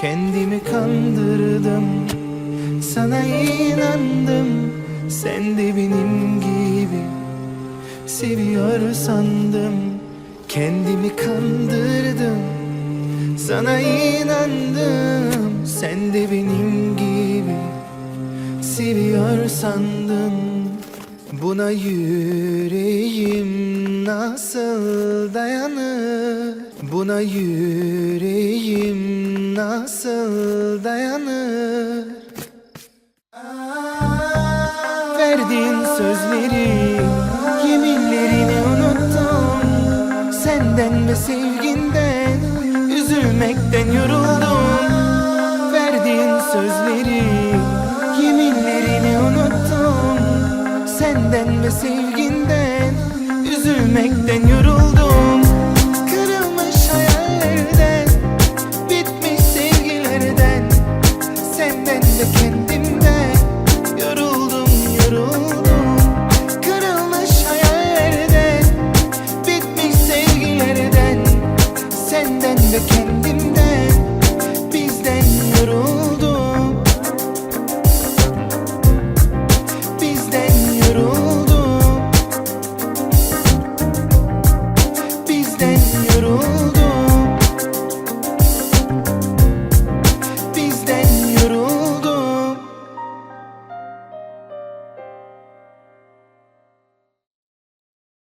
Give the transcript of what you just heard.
Kendimi kandırdım Sana inandım. Sen de benim gibi Seviyor sandım. Kendimi kandırdım Sana inandım. Sen de benim gibi Seviyor sandım Buna yüreğim nasıl dayanır Buna yüreğim nasıl dayanır? Verdiğin sözleri Yeminlerini unuttum. Senden ve sevginden Üzülmekten yoruldum. Verdiğin sözleri Yeminlerini unuttum. Senden ve sevginden descendente.